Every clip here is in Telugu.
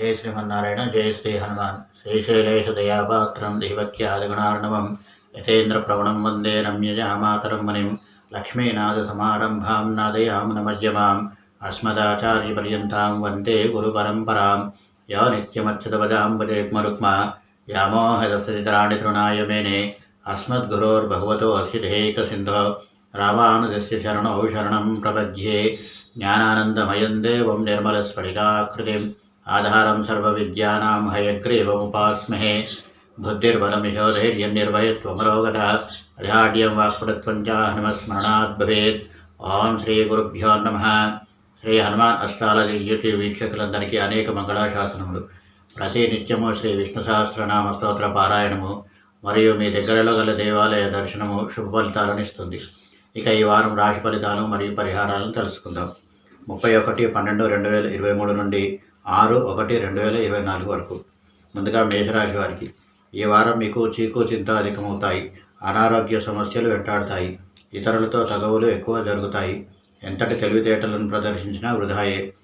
జయ శ్రీమన్నారాయణ జయ శ్రీ హనుమాన్. శ్రీశైలేష దయాపాత్రం దైవత్యాదిగుణార్ణవం యతేంద్ర ప్రవణం వందే రమ్యజామాతరం మునిం లక్ష్మీనాథ సమారంభాం నాదయామునమజ్యమాం అస్మదాచార్యపర్యంతాం వందే గురుపరంపరాం. యా నిత్యమచ్యుతపదాంబుజేగ్మరుక్మ వ్యామోహదస్థితరాణి తృణాయ మేనే. అస్మద్గురోర్భగవతో అస్యధేకసింధో రామానుజస్య శరణౌ శరణం ప్రపద్యే. జ్ఞానానందమయం దేవం నిర్మలస్ఫటికాకృతిం ఆధారం సర్వవిద్యానాం హయగ్రీవముపాస్మహే. బుద్ధిర్బలమిశోధైర్యం నిర్భయత్వమరోగత అజాడ్యం వాక్పటత్వం చ హనుమస్మరణాద్ భవేత్. ఓం శ్రీ గురుభ్యో నమ. శ్రీ హనుమాన్ అష్టాలజీ యూట్యూబ్ వీక్షకులందరికీ అనేక మంగళాశాసనములు. ప్రతి నిత్యము శ్రీ విష్ణు సహస్రనామ స్తోత్ర పారాయణము. మరియు మీ దగ్గరలో గల దేవాలయ దర్శనము శుభ ఫలితాలను ఇస్తుంది. ఇక ఈ వారం రాశి ఫలితాలు మరియు పరిహారాలను తెలుసుకుందాం. ముప్పై ఒకటి పన్నెండు రెండు వేల ఇరవై మూడు నుండి ఆరు ఒకటి రెండు వేల ఇరవై నాలుగు వరకు. ముందుగా మేషరాశి వారికి ఈ వారం మీకు చీకు చింత అధికమవుతాయి అనారోగ్య సమస్యలు వెంటాడుతాయి ఇతరులతో తగవులు ఎక్కువ జరుగుతాయి ఎంతటి తెలివితేటలను ప్రదర్శించినా వృధాయే.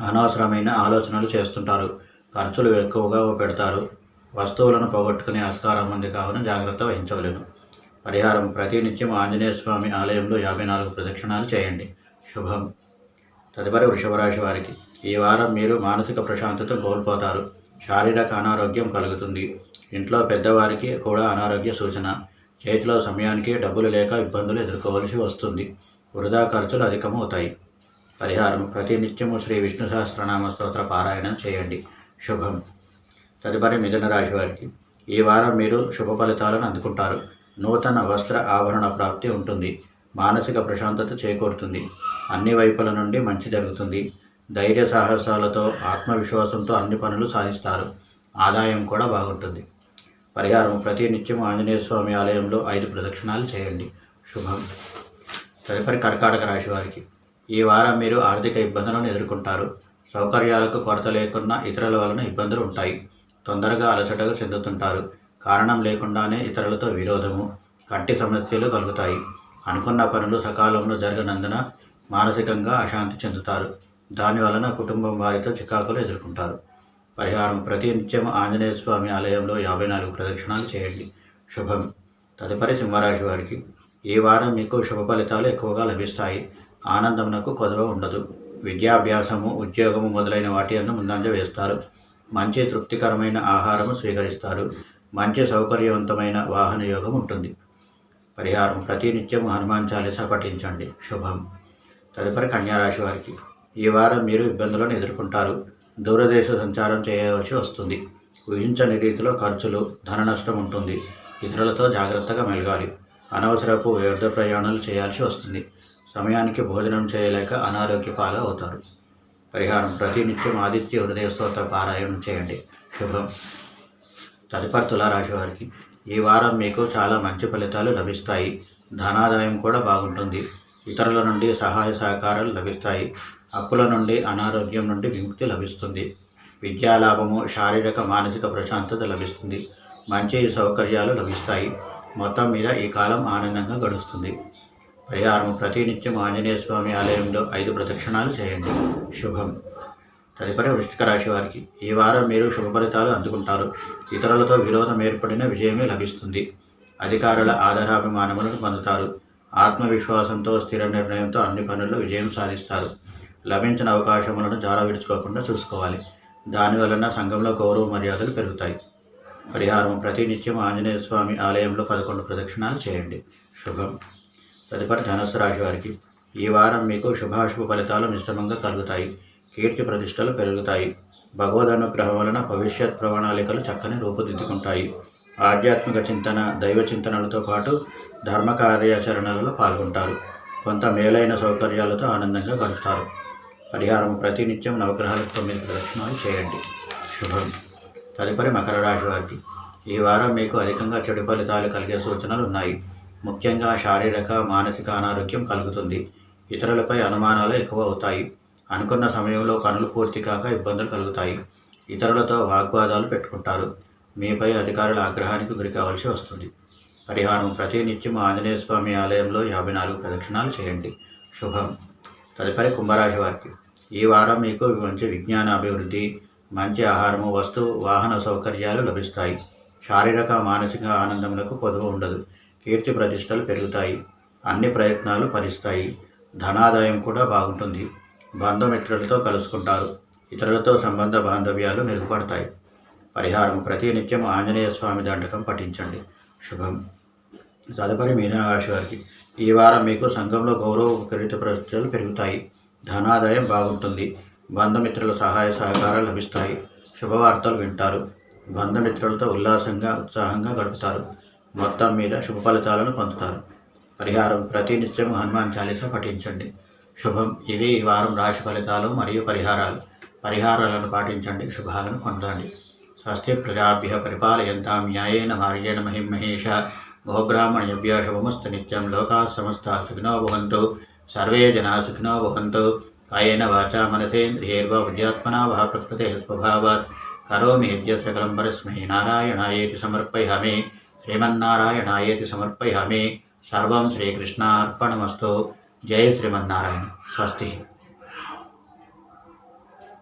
అనవసరమైన ఆలోచనలు చేస్తుంటారు ఖర్చులు ఎక్కువగా పెడతారు వస్తువులను పోగొట్టుకునే ఆస్కారం ఉంది కావున జాగ్రత్త వహించవలను. పరిహారం ప్రతినిత్యం ఆంజనేయ స్వామి ఆలయంలో యాభై నాలుగు ప్రదక్షిణాలు చేయండి. శుభం. తదుపరి వృషభరాశి వారికి ఈ వారం మీరు మానసిక ప్రశాంతత కోల్పోతారు. శారీరక అనారోగ్యం కలుగుతుంది. ఇంట్లో పెద్దవారికి కూడా అనారోగ్య సూచన. చేతిలో సమయానికి డబ్బులు లేక ఇబ్బందులు ఎదుర్కోవలసి వస్తుంది. వృధా ఖర్చులు అధికమవుతాయి. పరిహారం ప్రతినిత్యము శ్రీ విష్ణు సహస్రనామ స్తోత్ర పారాయణం చేయండి. శుభం. తదుపరి మిథున రాశి వారికి ఈ వారం మీరు శుభ ఫలితాలను అందుకుంటారు. నూతన వస్త్ర ఆభరణ ప్రాప్తి ఉంటుంది. మానసిక ప్రశాంతత చేకూరుతుంది. అన్ని వైపుల నుండి మంచి జరుగుతుంది. ధైర్య సాహసాలతో ఆత్మవిశ్వాసంతో అన్ని పనులు సాధిస్తారు. ఆదాయం కూడా బాగుంటుంది. పరిహారం ప్రతి నిత్యం ఆంజనేయ స్వామి ఆలయంలో ఐదు ప్రదక్షిణాలు చేయండి. శుభం. తదుపరి కర్కాటక రాశి వారికి. ఈ వారం మీరు ఆర్థిక ఇబ్బందులను ఎదుర్కొంటారు. సౌకర్యాలకు కొరత లేకుండా ఇతరుల వలన ఇబ్బందులు ఉంటాయి. తొందరగా అలసటగా చెందుతుంటారు. కారణం లేకుండానే ఇతరులతో విరోధము కంటి సమస్యలు కలుగుతాయి. అనుకున్న పనులు సకాలంలో జరగనందున మానసికంగా అశాంతి చెందుతారు. దాని వలన కుటుంబం వారితో చికాకులు ఎదుర్కొంటారు. పరిహారం ప్రతి నిత్యం ఆంజనేయ స్వామి ఆలయంలో యాభై నాలుగు ప్రదక్షిణాలు చేయండి. శుభం. తదుపరి సింహరాశి వారికి ఈ వారం మీకు శుభ ఫలితాలు ఎక్కువగా లభిస్తాయి. ఆనందంనకు కొదవ ఉండదు. విద్యాభ్యాసము ఉద్యోగము మొదలైన వాటి అన్న ముందంజ వేస్తారు. మంచి తృప్తికరమైన ఆహారము స్వీకరిస్తారు. మంచి సౌకర్యవంతమైన వాహన యోగం ఉంటుంది. పరిహారం ప్రతినిత్యం హనుమాన్ చాలీసా పఠించండి. శుభం. తదుపరి కన్యారాశి వారికి ఈ వారం మీరు ఇబ్బందులను ఎదుర్కొంటారు. దూరదేశ సంచారం చేయవలసి వస్తుంది. ఊహించని రీతిలో ఖర్చులు ధన నష్టం ఉంటుంది. ఇతరులతో జాగ్రత్తగా మెలగాలి. అనవసరపు వ్యర్థ ప్రయాణాలు చేయాల్సి వస్తుంది. సమయానికి భోజనం చేయలేక అనారోగ్య పాలు అవుతారు పరిహారం ప్రతినిత్యం ఆదిత్య హృదయ స్తోత్ర పారాయణం చేయండి. శుభం. తదుపరి తులారాశి వారికి ఈ వారం మీకు చాలా మంచి ఫలితాలు లభిస్తాయి. ధనాదాయం కూడా బాగుంటుంది. ఇతరుల నుండి సహాయ సహకారాలు లభిస్తాయి. అప్పుల నుండి అనారోగ్యం నుండి విముక్తి లభిస్తుంది. విద్యాలాభము శారీరక మానసిక ప్రశాంతత లభిస్తుంది. మంచి సౌకర్యాలు లభిస్తాయి. మొత్తం మీద ఈ కాలం ఆనందంగా గడుస్తుంది. పరిహారం ప్రతినిత్యం ఆంజనేయ స్వామి ఆలయంలో ఐదు ప్రదక్షిణాలు చేయండి. శుభం. తదుపరి వృష్టిక రాశి వారికి. ఈ వారం మీరు శుభ ఫలితాలు అందుకుంటారు. ఇతరులతో విరోధం ఏర్పడిన విజయమే లభిస్తుంది. అధికారుల ఆధారాభిమానములను పొందుతారు. ఆత్మవిశ్వాసంతో స్థిర నిర్ణయంతో అన్ని పనుల్లో విజయం సాధిస్తారు. లభించిన అవకాశములను జార విడుచుకోకుండా చూసుకోవాలి. దానివలన సంఘంలో గౌరవ మర్యాదలు పెరుగుతాయి. పరిహారం ప్రతినిత్యం ఆంజనేయ స్వామి ఆలయంలో పదకొండు ప్రదక్షిణాలు చేయండి. శుభం. తదుపరి ధనుస్సు రాశి వారికి ఈ వారం మీకు శుభాశుభ ఫలితాలు మిశ్రమంగా కలుగుతాయి. కీర్తి ప్రతిష్టలు పెరుగుతాయి. భగవద్ అనుగ్రహం వలన భవిష్యత్ ప్రణాళికలు చక్కని రూపుదిద్దుకుంటాయి. ఆధ్యాత్మిక చింతన దైవ చింతనలతో పాటు ధర్మ కార్యాచరణలలో పాల్గొంటారు. కొంత మేలైన సౌకర్యాలతో ఆనందంగా గడుపుతారు. పరిహారం ప్రతినిత్యం నవగ్రహాలకు తొమ్మిది ప్రదక్షిణాలు చేయండి. శుభం. తదుపరి మకర రాశి వారికి. ఈ వారం మీకు అధికంగా చెడు ఫలితాలు కలిగే సూచనలు ఉన్నాయి. ముఖ్యంగా శారీరక మానసిక అనారోగ్యం కలుగుతుంది. ఇతరులపై అనుమానాలు ఎక్కువ అవుతాయి. అనుకున్న సమయంలో పనులు పూర్తి కాక ఇబ్బందులు కలుగుతాయి. ఇతరులతో వాగ్వాదాలు పెట్టుకుంటారు. మీపై అధికారుల ఆగ్రహానికి గురి కావాల్సి వస్తుంది. పరిహారం ప్రతినిత్యం ఆంజనేయ స్వామి ఆలయంలో యాభై నాలుగు ప్రదక్షిణాలు చేయండి. శుభం. తదుపరి కుంభరాశి వారికి ఈ వారం మీకు మంచి విజ్ఞాన అభివృద్ధి మంచి ఆహారము వస్తు వాహన సౌకర్యాలు లభిస్తాయి. శారీరక మానసిక ఆనందములకు పొదువు ఉండదు. కీర్తి ప్రతిష్టలు పెరుగుతాయి. అన్ని ప్రయత్నాలు ఫలిస్తాయి. ధనాదాయం కూడా బాగుంటుంది. బంధుమిత్రులతో కలుసుకుంటారు. ఇతరులతో సంబంధ బాంధవ్యాలు మెరుగుపడతాయి. పరిహారం ప్రతి నిత్యం ఆంజనేయ స్వామి దండకం పఠించండి. శుభం. తదుపరి మీనరాశి వారికి ఈ వారం మీకు సంఘంలో గౌరవ కిరీట ప్రతిష్టలు పెరుగుతాయి. ధనాదాయం బాగుంటుంది. బంధుమిత్రుల సహాయ సహకారాలు లభిస్తాయి. శుభవార్తలు వింటారు. బంధుమిత్రులతో ఉల్లాసంగా ఉత్సాహంగా గడుపుతారు. మొత్తం మీద శుభ ఫలితాలను పొందుతారు. పరిహారం ప్రతినిత్యం హనుమాన్ చాలీస పఠించండి. శుభం. ఇవి ఈ వారం రాశి ఫలితాలు మరియు పరిహారాలు. పరిహారాలను పాటించండి. శుభాలను పొందండి. స్వస్తి ప్రజాభ్య పరిపాలయంతాం న్యాయేన మార్గేణ మహిం మహేష గోబ్రాహ్మణ్యభ్య శుభమస్తు నిత్యం లోకా సమస్త సుఖినో భవంతు సర్వే జనా సుఖినో భవంతు కాయేన వాచా మనసేంద్రియేర్వ విద్యాత్మనా వా ప్రకృతే స్వభావాత్ కరోమి యజ్ఞ సకలం పరస్మై నారాయణాయేతి సమర్పయామి శ్రీమన్నారాయణాయేతి సమర్పయామి సర్వం శ్రీకృష్ణార్పణమస్తు జయ శ్రీమన్నారాయణ స్వస్తి